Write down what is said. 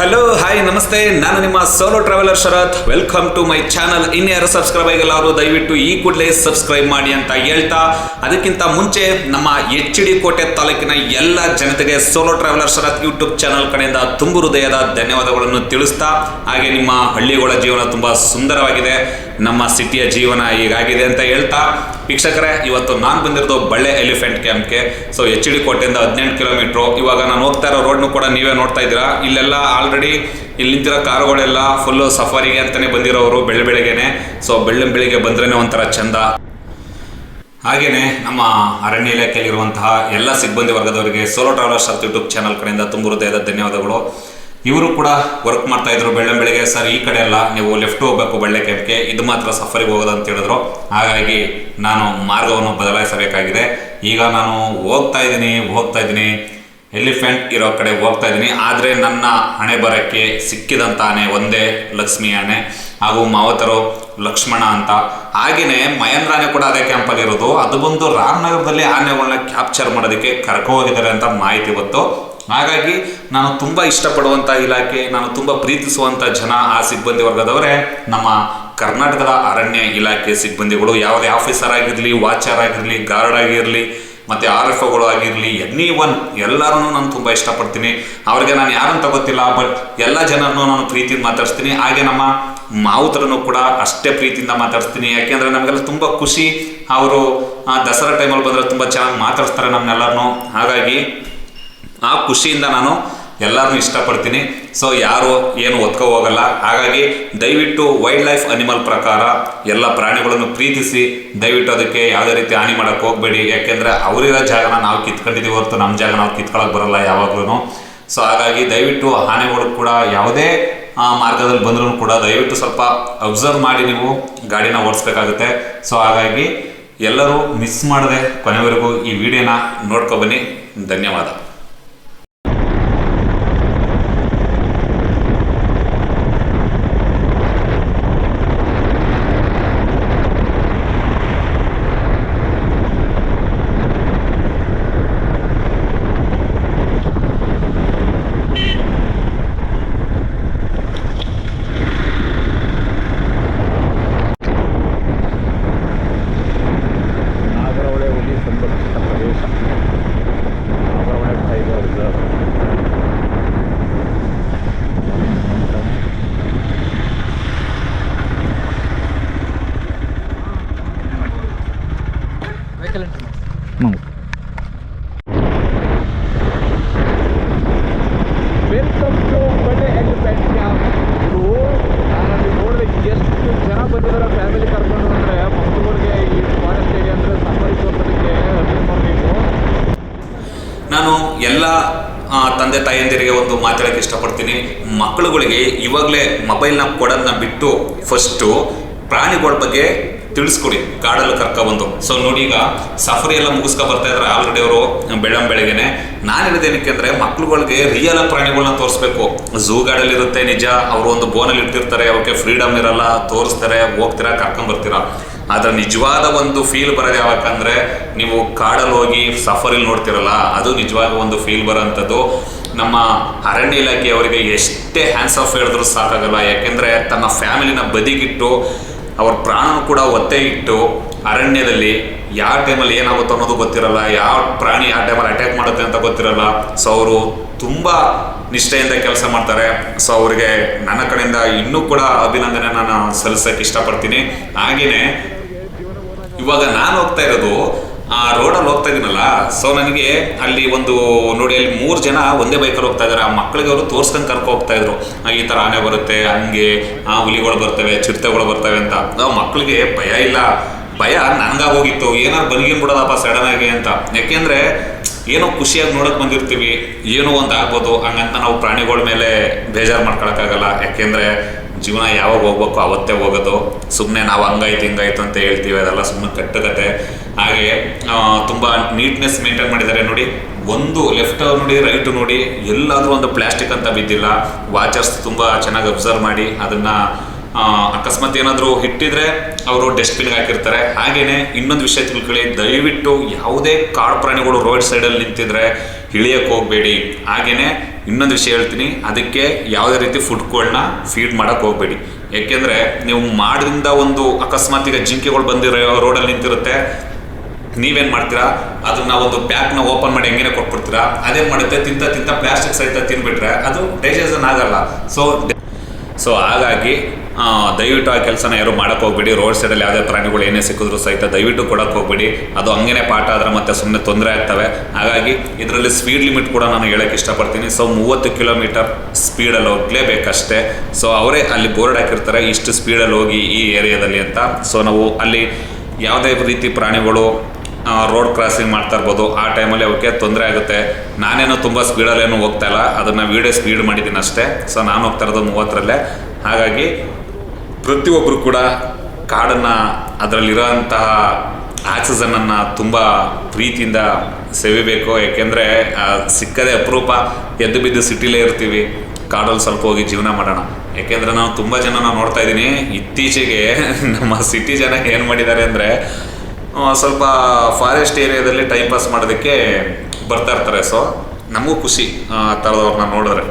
Hello hi ನಮಸ್ತೆ ನಾನು ನಿಮ್ಮ solo traveller Sharath. Welcome to my channel ಇನ್ಯಾರು ಸಬ್ಸ್ಕ್ರೈಬ್ ಆಗಿಲ್ಲ ದಯವಿಟ್ಟು ಈ ಕೂಡಲೇ ಸಬ್ಸ್ಕ್ರೈಬ್ ಮಾಡಿ ಅಂತ ಹೇಳ್ತಾ, ಅದಕ್ಕಿಂತ ಮುಂಚೆ ನಮ್ಮ ಎಚ್ ಡಿ ಕೋಟೆ ತಾಲೂಕಿನ ಎಲ್ಲ ಜನತೆಗೆ solo traveller Sharath YouTube channel ಕಡೆಯಿಂದ ತುಂಬು ಹೃದಯದ ಧನ್ಯವಾದಗಳನ್ನು ತಿಳಿಸ್ತಾ, ಹಾಗೆ ನಿಮ್ಮ ಹಳ್ಳಿಗಳ ಜೀವನ ತುಂಬಾ ಸುಂದರವಾಗಿದೆ. ನಮ್ಮ ಸಿಟಿಯ ಜೀವನ ಹೀಗಾಗಿದೆ ಅಂತ ಹೇಳ್ತಾ, ವೀಕ್ಷಕರೇ, ಇವತ್ತು ನಾನು ಬಂದಿರೋದು ಬಳ್ಳೆ ಎಲಿಫೆಂಟ್ ಕ್ಯಾಂಪ್ಗೆ. ಸೊ ಎಚ್ ಡಿ ಕೋಟೆಯಿಂದ ಹದಿನೆಂಟು ಕಿಲೋಮೀಟ್ರು. ಇವಾಗ ನಾನು ಹೋಗ್ತಾ ಇರೋ ರೋಡ್ನು ಕೂಡ ನೀವೇ ನೋಡ್ತಾ ಇದ್ದೀರಾ. ಇಲ್ಲೆಲ್ಲ ಆಲ್ರೆಡಿ ಇಲ್ಲಿ ನಿಂತಿರೋ ಕಾರುಗಳೆಲ್ಲ ಫುಲ್ಲು ಸಫಾರಿಗೆ ಅಂತಲೇ ಬಂದಿರೋರು ಬೆಳೆ ಬೆಳಗ್ಗೆನೆ. ಸೊ ಬೆಳ್ಳೆ ಬೆಳಿಗ್ಗೆ ಬಂದ್ರೇ ಒಂಥರ ಚಂದ. ಹಾಗೆಯೇ ನಮ್ಮ ಅರಣ್ಯ ಇಲಾಖೆಯಲ್ಲಿರುವಂತಹ ಎಲ್ಲ ಸಿಬ್ಬಂದಿ ವರ್ಗದವರಿಗೆ ಸೋಲೋ ಟ್ರಾವೆಲರ್ಸ್ ಯೂಟ್ಯೂಬ್ ಚಾನಲ್ ಕಡೆಯಿಂದ ತುಂಬ ಹೃದಯದ ಧನ್ಯವಾದಗಳು. ಇವರು ಕೂಡ ವರ್ಕ್ ಮಾಡ್ತಾ ಇದ್ರು. ಬೆಳ್ಳಂ ಬೆಳಿಗ್ಗೆ ಸರ್, ಈ ಕಡೆ ಅಲ್ಲ, ನೀವು ಲೆಫ್ಟ್ ಹೋಗ್ಬೇಕು ಬಳ್ಳೆ ಕೆಂಪಿಗೆ ಇದು ಮಾತ್ರ ಸಫರಿಗೆ ಹೋಗೋದು ಅಂತ ಹೇಳಿದ್ರು. ಹಾಗಾಗಿ ನಾನು ಮಾರ್ಗವನ್ನು ಬದಲಾಯಿಸಬೇಕಾಗಿದೆ. ಈಗ ನಾನು ಹೋಗ್ತಾ ಇದ್ದೀನಿ ಹೋಗ್ತಾ ಇದ್ದೀನಿ. ಎಲಿಫೆಂಟ್ ಇರೋ ಕಡೆ ಹೋಗ್ತಾ ಇದ್ದೀನಿ. ಆದರೆ ನನ್ನ ಹಣೆ ಬರಕ್ಕೆ ಸಿಕ್ಕಿದಂಥ ಆನೆ ಒಂದೇ ಲಕ್ಷ್ಮಿ ಆನೆ ಹಾಗೂ ಮಾವತರು ಲಕ್ಷ್ಮಣ ಅಂತ. ಹಾಗೆಯೇ ಮಹೇಂದ್ರ ಆನೆ ಕೂಡ ಅದೇ ಕ್ಯಾಂಪಲ್ಲಿ ಇರೋದು. ಅದು ಬಂದು ರಾಮನಗರದಲ್ಲಿ ಆನೆಗಳನ್ನ ಕ್ಯಾಪ್ಚರ್ ಮಾಡೋದಕ್ಕೆ ಕರ್ಕೊ ಹೋಗಿದ್ದಾರೆ ಅಂತ ಮಾಹಿತಿ ಗೊತ್ತು ಹಾಗಾಗಿ ನಾನು ತುಂಬ ಇಷ್ಟಪಡುವಂಥ ಇಲಾಖೆ, ನಾನು ತುಂಬ ಪ್ರೀತಿಸುವಂಥ ಜನ ಆ ಸಿಬ್ಬಂದಿ ವರ್ಗದವರೇ, ನಮ್ಮ ಕರ್ನಾಟಕದ ಅರಣ್ಯ ಇಲಾಖೆ ಸಿಬ್ಬಂದಿಗಳು, ಯಾವುದೇ ಆಫೀಸರ್ ಆಗಿರಲಿ, ವಾಚರ್ ಆಗಿರಲಿ, ಗಾರ್ಡ್ ಆಗಿರಲಿ, ಮತ್ತು ಆರ್ ಎಫ್ ಒಗಳು ಆಗಿರಲಿ ಎನಿ ಒನ್ ಎಲ್ಲರೂ ನಾನು ತುಂಬ ಇಷ್ಟಪಡ್ತೀನಿ. ಅವರಿಗೆ ನಾನು ಯಾರಂತ ಗೊತ್ತಿಲ್ಲ, ಬಟ್ ಎಲ್ಲ ಜನರನ್ನು ನಾನು ಪ್ರೀತಿಯಿಂದ ಮಾತಾಡಿಸ್ತೀನಿ. ಹಾಗೆ ನಮ್ಮ ಮಾವುತರನ್ನು ಕೂಡ ಅಷ್ಟೇ ಪ್ರೀತಿಯಿಂದ ಮಾತಾಡಿಸ್ತೀನಿ. ಯಾಕೆಂದರೆ ನಮಗೆಲ್ಲ ತುಂಬ ಖುಷಿ. ಅವರು ದಸರಾ ಟೈಮಲ್ಲಿ ಬಂದರೆ ತುಂಬ ಚೆನ್ನಾಗಿ ಮಾತಾಡಿಸ್ತಾರೆ ನಮ್ಮನ್ನೆಲ್ಲರನ್ನು ಹಾಗಾಗಿ ಆ ಖುಷಿಯಿಂದ ನಾನು ಎಲ್ಲರನ್ನೂ ಇಷ್ಟಪಡ್ತೀನಿ. ಸೊ ಯಾರು ಏನು ಒತ್ಕೊ ಹೋಗಲ್ಲ. ಹಾಗಾಗಿ ದಯವಿಟ್ಟು ವೈಲ್ಡ್ ಲೈಫ್ ಅನಿಮಲ್ ಪ್ರಕಾರ ಎಲ್ಲ ಪ್ರಾಣಿಗಳನ್ನು ಪ್ರೀತಿಸಿ, ದಯವಿಟ್ಟು ಅದಕ್ಕೆ ಯಾವುದೇ ರೀತಿ ಹಾನಿ ಮಾಡೋಕ್ಕೆ ಹೋಗಬೇಡಿ. ಯಾಕೆಂದರೆ ಅವರಿರೋ ಜಾಗನ ನಾವು ಕಿತ್ಕೊಂಡಿದ್ದೀವಿ ಹೊರತು ನಮ್ಮ ಜಾಗ ನಾವು ಕಿತ್ಕೊಳ್ಳೋಕೆ ಬರಲ್ಲ ಯಾವಾಗ್ಲೂ ಸೊ ಹಾಗಾಗಿ ದಯವಿಟ್ಟು ಆನೆಗಳು ಕೂಡ ಯಾವುದೇ ಮಾರ್ಗದಲ್ಲಿ ಬಂದರೂ ಕೂಡ ದಯವಿಟ್ಟು ಸ್ವಲ್ಪ ಅಬ್ಸರ್ವ್ ಮಾಡಿ ನೀವು ಗಾಡಿನ ಓಡಿಸ್ಬೇಕಾಗುತ್ತೆ. ಸೊ ಹಾಗಾಗಿ ಎಲ್ಲರೂ ಮಿಸ್ ಮಾಡದೆ ಕೊನೆವರೆಗೂ ಈ ವಿಡಿಯೋನ ನೋಡ್ಕೊಬನ್ನಿ ಧನ್ಯವಾದ. ನೋಡಿದೆ ಎಷ್ಟು ಜನ ಬಂದಿದ್ದಾರೆ ಫ್ಯಾಮಿಲಿ ಕರ್ಕೊಂಡು ಅಂದರೆ ಮಕ್ಕಳುಗಳಿಗೆ ಈ ಫಾರೆಸ್ಟ್ ಏರಿಯಾ ಅಂದರೆ ಸಫಾರಿ ತೋರ್ಸೋದಕ್ಕೆ ಅರ್ಜಿ ಮಾಡಬೇಕು ನಾನು ಎಲ್ಲ ತಂದೆ ತಾಯಂದಿರಿಗೆ ಒಂದು ಮಾತಾಡೋಕ್ಕೆ ಇಷ್ಟಪಡ್ತೀನಿ. ಮಕ್ಕಳುಗಳಿಗೆ ಇವಾಗಲೇ ಮೊಬೈಲ್ನ ಕೊಡೋದನ್ನ ಬಿಟ್ಟು ಫಸ್ಟು ಪ್ರಾಣಿಗಳ ಬಗ್ಗೆ ತಿಳಿಸ್ಕೊಡಿ, ಕಾಡಲ್ಲಿ ಕರ್ಕೊಬಂದು ಸೊ ನೋಡಿ ಈಗ ಸಫರಿ ಎಲ್ಲ ಮುಗಿಸ್ಕೊ ಬರ್ತಾ ಇದ್ರೆ. ಆಲ್ರೆಡಿ ಅವರು ಬೆಳಂ ಬೆಳಗ್ಗೆನೆ. ನಾನು ಹೇಳಿದೇನಕ್ಕೆ ಅಂದರೆ, ಮಕ್ಳುಗಳಿಗೆ ರಿಯಲ್ ಪ್ರಾಣಿಗಳನ್ನ ತೋರಿಸ್ಬೇಕು. ಝೂ ಗಾಡಲ್ಲಿ ಇರುತ್ತೆ, ನಿಜ. ಅವರು ಒಂದು ಬೋನಲ್ಲಿ ಇಟ್ಟಿರ್ತಾರೆ, ಅವಕ್ಕೆ ಫ್ರೀಡಮ್ ಇರಲ್ಲ, ತೋರಿಸ್ತಾರೆ, ಹೋಗ್ತೀರಾ ಕರ್ಕೊಂಬರ್ತೀರಾ ಆದ್ರೆ ನಿಜವಾದ ಒಂದು ಫೀಲ್ ಬರೋದು ಯಾವಕ್ಕಂದ್ರೆ ನೀವು ಕಾಡಲ್ಲಿ ಹೋಗಿ ಸಫರಿಲ್ ನೋಡ್ತಿರಲ್ಲ, ಅದು ನಿಜವಾದ ಒಂದು ಫೀಲ್ ಬರೋಂಥದ್ದು. ನಮ್ಮ ಅರಣ್ಯ ಇಲಾಖೆಯವರಿಗೆ ಎಷ್ಟೇ ಹ್ಯಾಂಡ್ಸ್ ಆಫ್ ಹೇಳಿದ್ರು ಸಾಕಾಗಲ್ಲ. ಯಾಕೆಂದ್ರೆ ತನ್ನ ಫ್ಯಾಮಿಲಿನ ಬದಿಗಿಟ್ಟು ಅವ್ರ ಪ್ರಾಣನೂ ಕೂಡ ಒತ್ತೆ ಇಟ್ಟು ಅರಣ್ಯದಲ್ಲಿ ಯಾವ ಟೈಮಲ್ಲಿ ಏನಾಗುತ್ತೋ ಅನ್ನೋದು ಗೊತ್ತಿರಲ್ಲ, ಯಾವ ಪ್ರಾಣಿ ಆ ಟೈಮಲ್ಲಿ ಅಟ್ಯಾಕ್ ಮಾಡುತ್ತೆ ಅಂತ ಗೊತ್ತಿರಲ್ಲ. ಸೊ ಅವರು ತುಂಬ ನಿಷ್ಠೆಯಿಂದ ಕೆಲಸ ಮಾಡ್ತಾರೆ. ಸೊ ಅವರಿಗೆ ನನ್ನ ಕಡೆಯಿಂದ ಇನ್ನೂ ಕೂಡ ಅಭಿನಂದನೆ ನಾನು ಸಲ್ಲಿಸೋಕ್ಕೆ ಇಷ್ಟಪಡ್ತೀನಿ. ಹಾಗೆಯೇ ಇವಾಗ ನಾನು ಹೋಗ್ತಾ ಇರೋದು ಆ ರೋಡಲ್ಲಿ ಹೋಗ್ತಾ ಇದೀನಲ್ಲ ಸೊ ನನಗೆ ಅಲ್ಲಿ ಒಂದು ನೋಡಿ, ಅಲ್ಲಿ ಮೂರು ಜನ ಒಂದೇ ಬೈಕಲ್ಲಿ ಹೋಗ್ತಾ ಇದ್ದಾರೆ ಆ ಮಕ್ಕಳಿಗೆ ಅವರು ತೋರ್ಸ್ಕೊಂಡು ಕರ್ಕೊ ಹೋಗ್ತಾ ಇದ್ರು. ಈ ಥರ ಆನೆ ಬರುತ್ತೆ, ಹಂಗೆ, ಆ ಹುಲಿಗಳು ಬರ್ತವೆ, ಚಿರತೆಗಳು ಬರ್ತವೆ ಅಂತ. ನಾವು ಮಕ್ಕಳಿಗೆ ಭಯ ಇಲ್ಲ. ಭಯ ನನಗಾಗೋಗಿತ್ತು. ಏನಾರು ಬನ್ಗಿನ್ ಬಿಡೋದಪ್ಪ ಸಡನ್ ಆಗಿ ಅಂತ. ಯಾಕೆಂದ್ರೆ, ಏನೋ ಖುಷಿಯಾಗಿ ನೋಡಕ್ ಬಂದಿರ್ತೀವಿ. ಏನೋ ಒಂದು ಆಗ್ಬೋದು. ಹಂಗಂತ ನಾವು ಪ್ರಾಣಿಗಳ ಮೇಲೆ ಬೇಜಾರು ಮಾಡ್ಕೊಳಕ್ಕಾಗಲ್ಲ. ಯಾಕೆಂದ್ರೆ, ಜೀವನ ಯಾವಾಗ ಹೋಗ್ಬೇಕು ಅವತ್ತೇ ಹೋಗೋದು. ಸುಮ್ಮನೆ ನಾವು ಹಂಗಾಯ್ತು, ಹಿಂಗಾಯ್ತು ಅಂತ ಹೇಳ್ತೀವಿ. ಅದೆಲ್ಲ ಸುಮ್ಮನೆ ಕಟ್ಟುಕತೆ. ಹಾಗೆ ತುಂಬಾ ನೀಟ್ನೆಸ್ ಮೇಂಟೈನ್ ಮಾಡಿದ್ದಾರೆ ನೋಡಿ. ಒಂದು ಲೆಫ್ಟ್ ನೋಡಿ ರೈಟ್ ನೋಡಿ, ಎಲ್ಲಾದರೂ ಒಂದು ಪ್ಲಾಸ್ಟಿಕ್ ಅಂತ ಬಿದ್ದಿಲ್ಲ. ವಾಚರ್ಸ್ ತುಂಬ ಚೆನ್ನಾಗಿ ಅಬ್ಸರ್ವ್ ಮಾಡಿ ಅದನ್ನು ಅಕಸ್ಮಾತ್ ಏನಾದರೂ ಹಿಟ್ಟಿದ್ರೆ ಅವರು ಡಸ್ಟ್ಬಿನ್ಗೆ ಹಾಕಿರ್ತಾರೆ. ಹಾಗೇನೆ ಇನ್ನೊಂದು ವಿಷಯ ತಿಳ್ಕೊಳ್ಳಿ, ದಯವಿಟ್ಟು ಯಾವುದೇ ಕಾಡು ಪ್ರಾಣಿಗಳು ರೋಡ್ ಸೈಡಲ್ಲಿ ನಿಂತಿದ್ರೆ ಇಳಿಯಕ್ಕೆ ಹೋಗಬೇಡಿ. ಹಾಗೇನೆ ಇನ್ನೊಂದು ವಿಷಯ ಹೇಳ್ತೀನಿ, ಅದಕ್ಕೆ ಯಾವುದೇ ರೀತಿ ಫುಡ್ಗಳನ್ನ ಫೀಡ್ ಮಾಡಕ್ಕೆ ಹೋಗಬೇಡಿ. ಯಾಕೆಂದರೆ ನೀವು ಮಾಡಿದಿಂದ ಒಂದು ಅಕಸ್ಮಾತ್ ಈಗ ಜಿಂಕೆಗಳು ಬಂದಿರೋ ರೋಡಲ್ಲಿ ನಿಂತಿರುತ್ತೆ ನೀವೇನು ಮಾಡ್ತೀರಾ? ಅದನ್ನ ಒಂದು ಪ್ಯಾಕ್ನ ಓಪನ್ ಮಾಡಿ ಹೆಂಗೇನೆ ಕೊಟ್ಬಿಡ್ತೀರಾ? ಅದೇನು ಮಾಡುತ್ತೆ? ತಿಂತ ತಿಂತ ಪ್ಲಾಸ್ಟಿಕ್ ಸಹಿತ ತಿನ್ಬಿಟ್ರೆ ಅದು ಡೈಜೆಷನ್ ಆಗಲ್ಲ. ಸೊ ಸೊ ಹಾಗಾಗಿ ದಯವಿಟ್ಟು ಆ ಕೆಲಸನ ಯಾರು ಮಾಡಕ್ಕೆ ಹೋಗ್ಬೇಡಿ. ರೋಡ್ ಸೈಡಲ್ಲಿ ಯಾವುದೇ ಪ್ರಾಣಿಗಳು ಏನೇ ಸಿಕ್ಕಿದ್ರು ಸಹಿತ ದಯವಿಟ್ಟು ಕೊಡಕ್ಕೆ ಹೋಗ್ಬೇಡಿ. ಅದು ಹಂಗೇನೆ ಪಾಠ ಆದರೆ ಮತ್ತೆ ಸುಮ್ಮನೆ ತೊಂದರೆ ಆಗ್ತವೆ. ಹಾಗಾಗಿ, ಇದರಲ್ಲಿ ಸ್ಪೀಡ್ ಲಿಮಿಟ್ ಕೂಡ ನಾನು ಹೇಳಕ್ಕೆ ಇಷ್ಟಪಡ್ತೀನಿ. ಸೊ ಮೂವತ್ತು ಕಿಲೋಮೀಟರ್ ಸ್ಪೀಡಲ್ಲಿ ಹೋಗಲೇಬೇಕಷ್ಟೇ. ಸೊ ಅವರೇ ಅಲ್ಲಿ ಬೋರ್ಡ್ ಹಾಕಿರ್ತಾರೆ, ಇಷ್ಟು ಸ್ಪೀಡಲ್ಲಿ ಹೋಗಿ ಈ ಏರಿಯಾದಲ್ಲಿ ಅಂತ. ಸೊ ನಾವು ಅಲ್ಲಿ ಯಾವುದೇ ರೀತಿ ಪ್ರಾಣಿಗಳು ರೋಡ್ ಕ್ರಾಸಿಂಗ್ ಮಾಡ್ತಾ ಇರ್ಬೋದು. ಆ ಟೈಮಲ್ಲಿ ಅವಕ್ಕೆ ತೊಂದರೆ ಆಗುತ್ತೆ. ನಾನೇನು ತುಂಬ ಸ್ಪೀಡಲ್ಲೇನು ಹೋಗ್ತಾ ಇಲ್ಲ. ಅದನ್ನು ವೀಡಿಯೋ ಸ್ಪೀಡ್ ಮಾಡಿದ್ದೀನಿ ಅಷ್ಟೇ. ಸೊ ನಾನು ಹೋಗ್ತಾ ಇರೋದು ಮೂವತ್ತರಲ್ಲೇ. ಹಾಗಾಗಿ ಪ್ರತಿಯೊಬ್ಬರು ಕೂಡ ಕಾಡನ್ನು, ಅದರಲ್ಲಿರೋಂತಹ ಆಕ್ಸಿಜನನ್ನು ತುಂಬ ಪ್ರೀತಿಯಿಂದ ಸೆವಿಬೇಕು. ಏಕೆಂದರೆ ಸಿಕ್ಕದೇ ಅಪರೂಪ. ಎದ್ದು ಬಿದ್ದು ಸಿಟಿಲೇ ಇರ್ತೀವಿ. ಕಾಡಲ್ಲಿ ಸ್ವಲ್ಪ ಹೋಗಿ ಜೀವನ ಮಾಡೋಣ. ಯಾಕೆಂದರೆ ನಾವು ತುಂಬ ಜನ ನೋಡ್ತಾ ಇದ್ದೀನಿ. ಇತ್ತೀಚೆಗೆ ನಮ್ಮ ಸಿಟಿ ಜನ ಏನು ಮಾಡಿದ್ದಾರೆ ಅಂದರೆ ಸ್ವಲ್ಪ ಫಾರೆಸ್ಟ್ ಏರಿಯಾದಲ್ಲಿ ಟೈಮ್ ಪಾಸ್ ಮಾಡೋದಕ್ಕೆ ಬರ್ತಾ ಇರ್ತಾರೆ. ಸೊ ನಮಗೂ ಖುಷಿ ಆ ಥರದವ್ರನ್ನ ನೋಡಿದ್ರೆ.